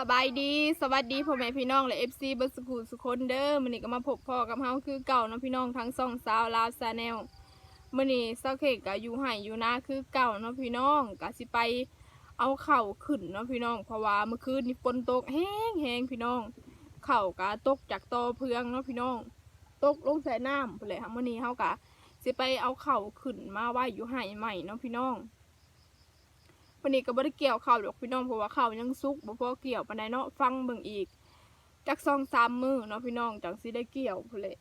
สบายดีสวัสดีพ่อแม่พี่น้องและเอฟซีบัสกูสุคนเด้อมื้อนี้ก็มาพบพ่อกับเฮาคือเก่าเนาะพี่น้องทั้งสองสาวลาวซาแนลมื้อนี้เซาเค้กก็อยู่ไห้อยู่นาคือเก่าเนาะพี่น้องก็สิไปเอาเข่าขึ้นเนาะพี่น้องเพราะว่าเมื่อคืนนี้ฝนตกแห้งแห้งพี่น้อง เข่าก็ตกจากตอเพืองเนาะพี่น้องตกลงใส่น้ำไปเลยค่ะมื้อนี้เฮาก็สิไปเอาเข่าขึ้นมาไว้อยู่ไห้ใหม่เนาะพี่น้อง วันนี้ก็บ่ได้เกี่ยวข้าวหรอกพี่น้องเพราะว่าข้าวยังสุกบ่พอเกี่ยวปานใดเนาะฟังเบิ่งอีกจักสองสามมือเนาะพี่น้องจังสิได้เกี่ยวพุ่นแหละ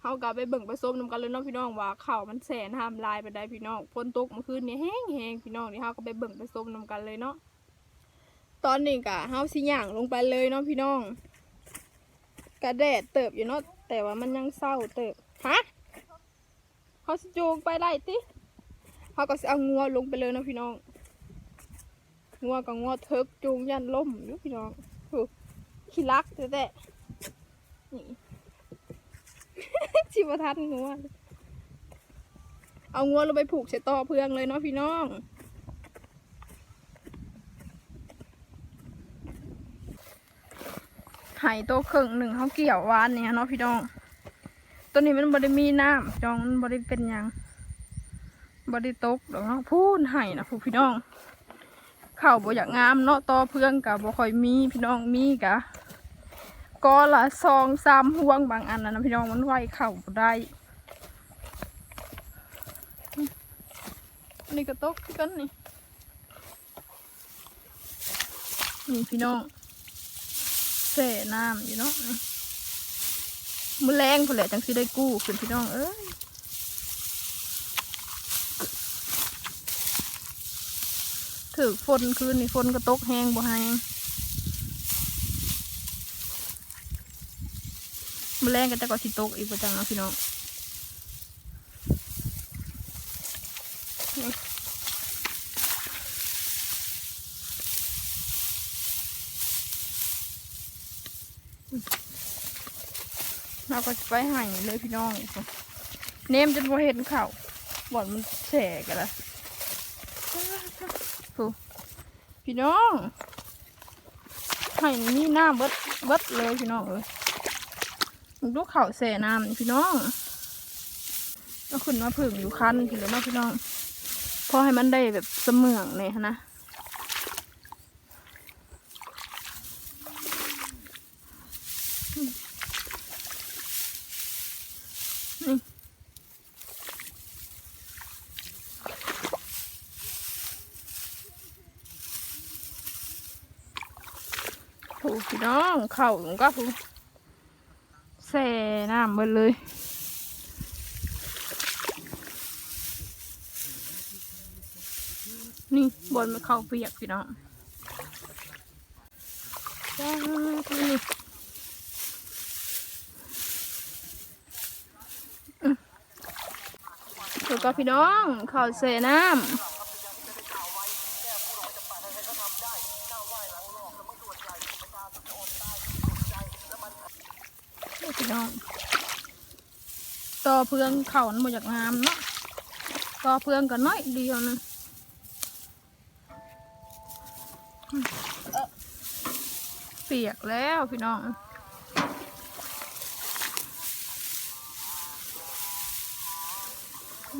เฮาก็ไปเบิ่งไปส้มนํกันเลยเนาะพี่น้องว่าข้าวมันแสนห้ามลายปานใดพี่น้องฝนตกเมื่อคืนนี้แห้งๆพี่น้องนี่เฮาก็ไปเบิ่งไปส้มนํกันเลยเนาะตอนนี้ก็เฮาสิย่างลงไปเลยเนาะพี่น้องกระแดดเติบอยู่เนาะแต่ว่ามันยังเศร้าเติบฮะเฮาสิจูงไปไล่ติเฮาก็สิเอางัวลงไปเลยเนาะพี่น้อง งัวกับงัวเทิกจูงยันล่มอยู่พี่น้องขี้รักแต่แต่นี่ชิบทันงัวเอางัวลงไปผูกใส่ต่อเพื่องเลยเนาะพี่น้องไห่โตวครึ่งหนึ่งเขาเกี่ยววานเนี่ยเนาะพี่น้อง ตัวนี้มันบริมีน้ำจองมันบริเป็นยังบริตกดอกเนาะพูนไห่นะผู้พี่น้อง เข้าบ่อยากงามเนาะต่อเพื่องกับบ่ค่อยมีพี่น้องมีกะก็ละซองสามห่วงบางอันนะนะพี่น้องมันไหวเข่าบ่ได้นนี้ก็ตกกันนี่นี่พี่น้องแส่น้ำอยู่เนาะมือแรงพอแหละจังสิได้กู้ขึ้นพี่น้องเอ้ย ถือฝนคืนนี่ฝนก็ตกแห้งบ่แห้งมอแรงก็จะก็สิตกอีกประจังนะพี่น้องเราก็จะไปหายเลยพี่น้อง เนมจนพอเห็นเขาบ่อนมันแฉกันละ ผู้ พี่น้องไห่นี่หน้าเบิดเบิดเลยพี่น้องเอ้ยลูกเข่าแสน้ำพี่น้องก็ขึ้นมาผึ่งอยู่คันพี่เลยมาพี่น้องพอให้มันได้แบบเสมืองเนี่ยนะ พี่น้องเข่าผมก็ผูแส่น้ำหมดเลยนี่บนมันเข้าเปียกพี่น้องจ้านี่อืมถูกก็พี่น้อง เข่าแส่น้ำ พี่น้อง ต่อเพื่องเขามันบ่อยากงามเนาะต่อเพื่องก็น้อยเดียวนะเปียกแล้วพี่น้องอ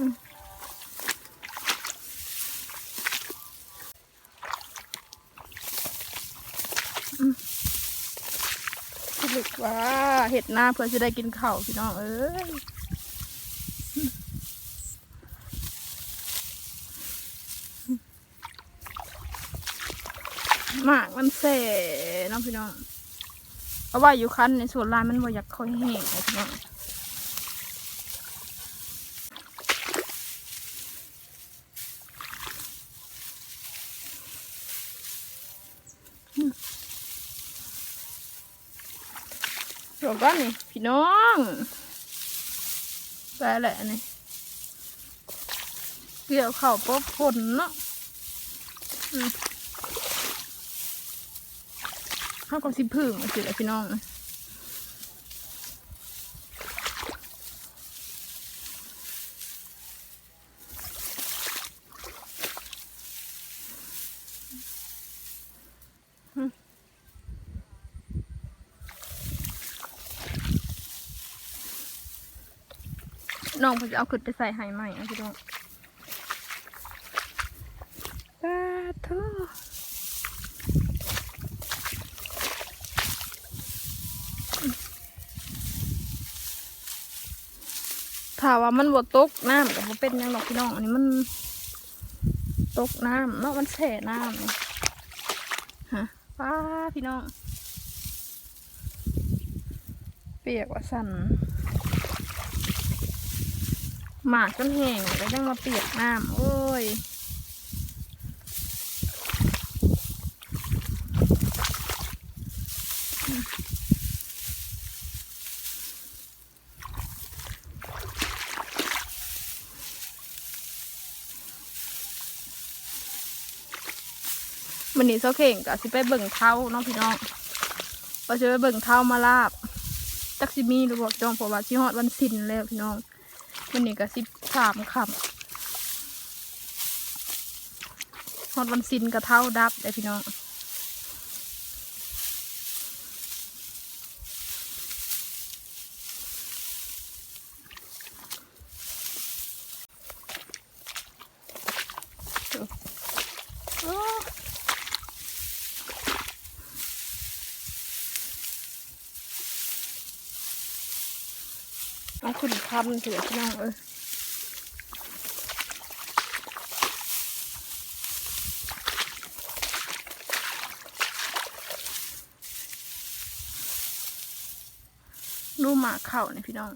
ืมสรุปว่าเห็ดหน้าเพื่อจะได้กินข้าวพี่น้องเอ้ยห มันแส่เน้องพี่น้องเอาไว้อยู่คันในส่วนลายมันบ่อยากค่อยแห้งพี่น้องเดี๋ยวก่อนนี่พี่น้องไปแหละนี่เกี่ยวเข่าป๊บฝนเนาะ เข้ากับสิพึ่งสิแหละพี่น้องน้องผจะเอาขึ้นไปใส่ไฮใหม่นะพี่น้องสาธุ ถ้าว่ามันบ่ตกน้ำก็บ่เป็นยังหรอกพี่น้อง อันนี้มันตกน้ำเนาะมันแช่น้ำฮะป้าพี่น้อง เปียกว่าสั่นหมากจนแห้งแล้วยังมาเปียกน้ำโอ้ยมั มันนี่เสาเข่งกับสิไปเบิ่งเท้าน้องพี่น้องว่าจะไปเบิ่งเท้ามาลาบจักซิมีหรือบอกจองเพราะว่าชิฮอดวันสิ้นแล้วพี่น้องมันนี่กับสิบสามคำฮอดวันสิ้นกับเท้าดับเลยพี่น้อง เอาขึ้นคำเถือะพี่น้องเออดูหมาเข่าเนี่ยพี่น้อง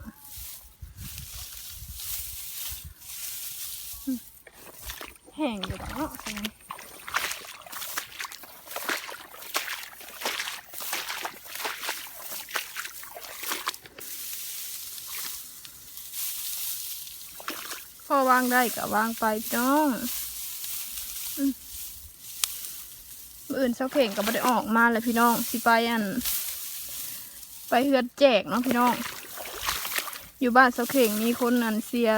แห้งอยู่แล้วเนาะ พอวางได้ก็วางไปพี่น้องอืมมื้ออื่นเช้าเข่งก็ไม่ได้ออกมาเลยพี่น้อง สิไปอัน ไปเฮือดแจกเนาะพี่น้อง อยู่บ้านเช้าเข่งมีคนอันเสีย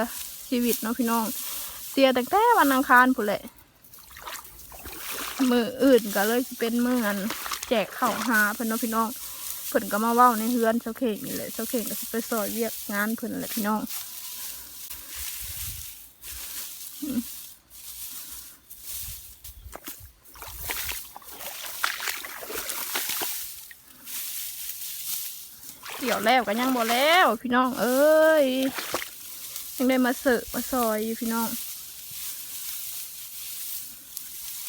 ชีวิตเนาะพี่น้อง เสียตั้งแต่วันอังคารผู้นแหละมืออื่นก็เลยเป็นมืออันแจกข้าวหาเพิ่นเนาะพี่น้องเพิ่นก็มาเว้าในเฮือนเช้าเข่งนี่แหละเช้าเข่งก็ไปซอยเวียกงานเพิ่นแหละพี่น้อง เกี่ยวแล้วกันยังบ่แล้วพี่น้อง เอ้ย ยังได้มาเสิร์ฟมาซอยอยู่พี่น้อง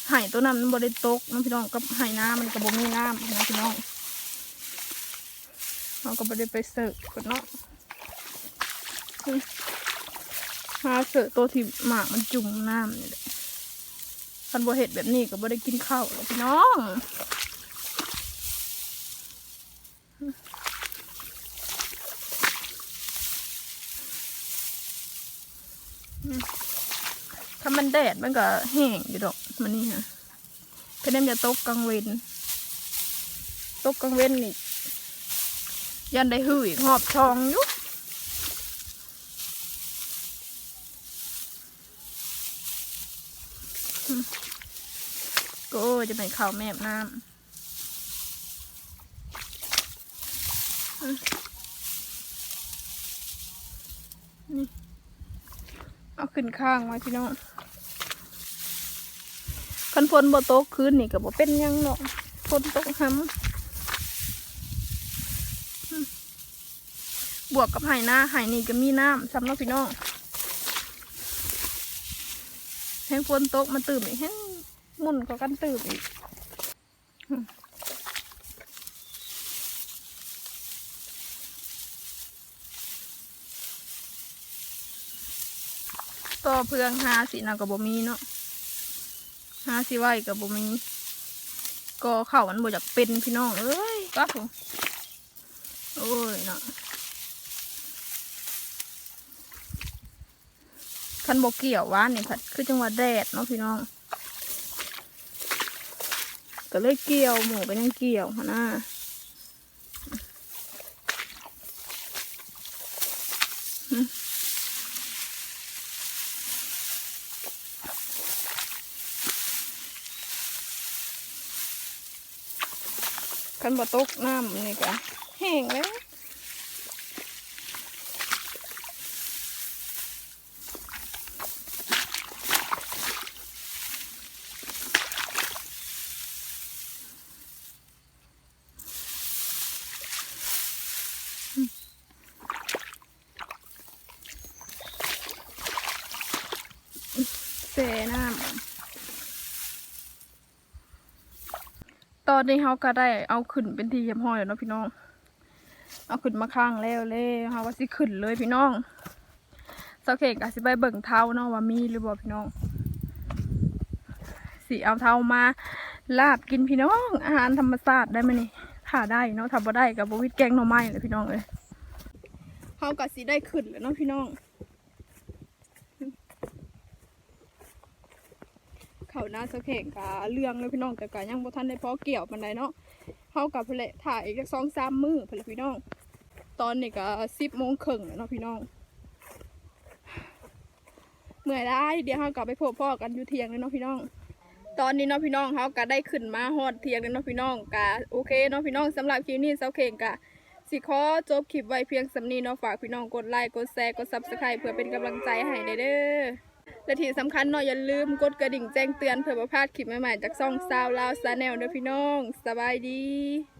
ไห่ตัวนั้นมันบ่ได้ตกน้องพี่น้องกับไห่น้ำมันก็บ่มีน้ำนะพี่น้องเราก็บ่ได้ไปเสิร์ฟกันเนาะอืม หาเสิร์ฟตัวที่หมากมันจุ่มน้ำนี่แหละคันบ่เห็ดแบบนี้ก็บ่ได้กินข้าวแล้วพี่น้องถ้ามันแดดมันก็แห้งอยู่ดอกมันนี่ฮะเพื่อนจะตกกลางเวนตกกลางเวนนี่ยันได้หืยหอบทองอยู่ อืมก็จะเป็นข้าวแม่บน้ำนี่ เอาขึ้นข้างไว้พี่น้องคันฝนบ่ตกคืนนี่ก็บ่เป็นยังเนาะฝนตกห้ำบวกกับไหหน้าไหนี่ก็มีน้ำซ้ำเนาะพี่น้องแห้งฝนตกมาตื่มอีกแห้งมุนก็กันตื่มอีกต่อเพื่องหาสินะกับบ่มีเนาะหาสิไหวกับบ่มีก็เข่ามันบ่อยากเป็นพี่น้องเอ้ยก็ผมโอ้ยเนาะ คันบ่เกี่ยวหวานนี่ผัดคือจังหวะแดดเนาะพี่น้อง ก็เลยเกี่ยวหมูก็ยังเกี่ยวหัวหน้าคันบ่ตกน้ำนี่ก็แห้งแล้ว ตอนนี้เขาก็ได้เอาขึ้นเป็นทีเรียบร้อยแล้วเนาะพี่น้อง เอาขึ้นมาข้างแล้วเลยเขาว่าสิขึ้นเลยพี่น้องเสาเข่งก็สิไปเบิ่งเท้าเนาะว่ามีหรือบ่พี่น้องสิเอาเท้ามาลาบกินพี่น้อง อาหารธรรมชาติได้ไหมนี่ถ้าได้เนาะถ้าบ่ได้กับบวิดแกงหน่อไม้เลยพี่น้องเลยเขาก็สิได้ขึ้นแล้วเนาะพี่น้อง เขาหน้าสะเข่งกะเรื่องเลยพี่น้องแต่กะยังบ่ทันได้พอเกี่ยวปานใดเนาะเฮากับเพลถ่ายอีกสองสามมือเพลพี่น้อง ตอนนี้ก็สิบโมงครึ่งแล้วเนาะพี่น้องเมื่อยได้เดี๋ยวเฮากลับไปพบพ่อกันอยู่เทียงเลยเนาะพี่น้อง ตอนนี้เนาะพี่น้องเฮาก็ได้ขึ้นมาฮอดเทียงแล้วเนาะพี่น้องกะโอเคเนาะพี่น้องสำหรับคลิปนี้เสาเข่งกะสิขอจบคลิปไว้เพียงสำนี้เนาะฝากพี่น้องกดไลค์กดแชร์กด Subscribe เพื่อเป็นกำลังใจให้เด้อ และที่สำคัญเนาะอย่าลืมกดกระดิ่งแจ้งเตือนเพื่อประพลาดคลิปใหม่ๆจากซ่องซาวลาวซาแนลเด้อพี่น้อง สบายดี